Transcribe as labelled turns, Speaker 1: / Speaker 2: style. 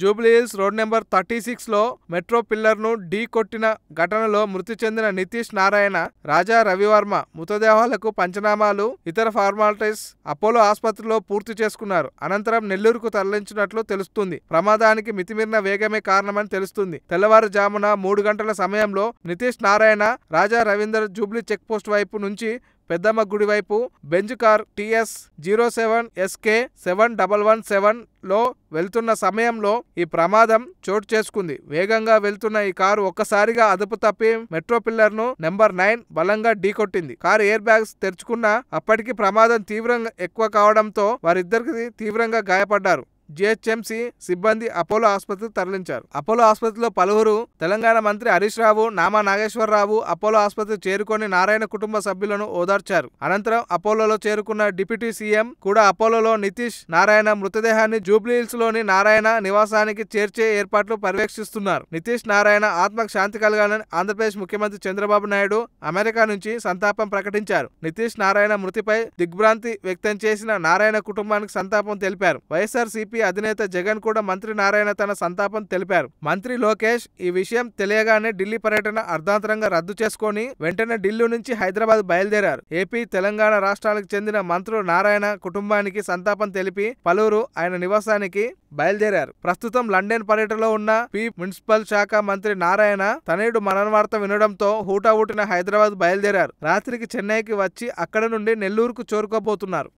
Speaker 1: Jubilee Hills road number thirty సిక్స్లో metro పిల్లర్ను ఢీ కొట్టిన ఘటనలో మృతి చెందిన నితీష్ నారాయణ రాజా రవివర్మ మృతదేహాలకు పంచనామాలు ఇతర ఫార్మాలిటీస్ అపోలో ఆసుపత్రిలో పూర్తి చేసుకున్నారు. అనంతరం నెల్లూరుకు తరలించినట్లు తెలుస్తుంది. ప్రమాదానికి మితిమీరిన వేగమే కారణమని తెలుస్తుంది. తెల్లవారుజామున మూడు గంటల సమయంలో Nitish Narayana Raja Ravinder Jubilee check post వైపు నుంచి పెద్దమ్మ గుడి వైపు Benz car TS zero seven SK seven double one సెవెన్లో వెళ్తున్న సమయంలో ఈ ప్రమాదం చోటు చేసుకుంది. వేగంగా వెళ్తున్న ఈ కారు ఒక్కసారిగా అదుపు తప్పి మెట్రో పిల్లర్ను నెంబర్ నైన్ బలంగా ఢీకొట్టింది కారు ఎయిర్ బ్యాగ్స్ తెరుచుకున్న అప్పటికి ప్రమాదం తీవ్రంగా ఎక్కువ కావడంతో వారిద్దరికి తీవ్రంగా గాయపడ్డారు. జిహెచ్ఎంసీ సిబ్బంది అపోలో ఆసుపత్రికి తరలించారు. అపోలో ఆసుపత్రిలో పలువురు తెలంగాణ మంత్రి హరీష్ రావు నామా నాగేశ్వరరావు అపోలో ఆసుపత్రికి చేరుకొని నారాయణ కుటుంబ సభ్యులను ఓదార్చారు. అనంతరం అపోలోలో చేరుకున్న డిప్యూటీ సీఎం కూడా అపోలోలో నితీష్ నారాయణ మృతదేహాన్ని జూబ్లీహిల్స్లోని నారాయణ నివాసానికి చేర్చే ఏర్పాట్లు పర్యవేక్షిస్తున్నారు. నితీష్ నారాయణ ఆత్మకు శాంతి కలగాలని ఆంధ్రప్రదేశ్ ముఖ్యమంత్రి చంద్రబాబు నాయుడు అమెరికా నుంచి సంతాపం ప్రకటించారు. నితీష్ నారాయణ మృతిపై దిగ్భ్రాంతి వ్యక్తం చేసిన నారాయణ కుటుంబానికి సంతాపం తెలిపారు. వైఎస్ఆర్ సిపి అధినేత జగన్ కూడా మంత్రి నారాయణ తన సంతాపం తెలిపారు. మంత్రి లోకేష్ ఈ విషయం తెలియగానే ఢిల్లీ పర్యటన అర్ధాంతరంగా రద్దు చేసుకొని వెంటనే ఢిల్లీ నుంచి హైదరాబాద్ బయలుదేరారు. ఏపీ తెలంగాణ రాష్ట్రాలకు చెందిన మంత్రులు నారాయణ కుటుంబానికి సంతాపం తెలిపి పలువురు ఆయన నివాసానికి బయలుదేరారు. ప్రస్తుతం లండన్ పర్యటనలో ఉన్న పి మున్సిపల్ శాఖ మంత్రి నారాయణ తనయుడు మరణ వార్త వినడంతో హూటాహూటిన హైదరాబాద్ బయలుదేరారు. రాత్రికి చెన్నైకి వచ్చి అక్కడ నుండి నెల్లూరుకు చేరుకోబోతున్నారు.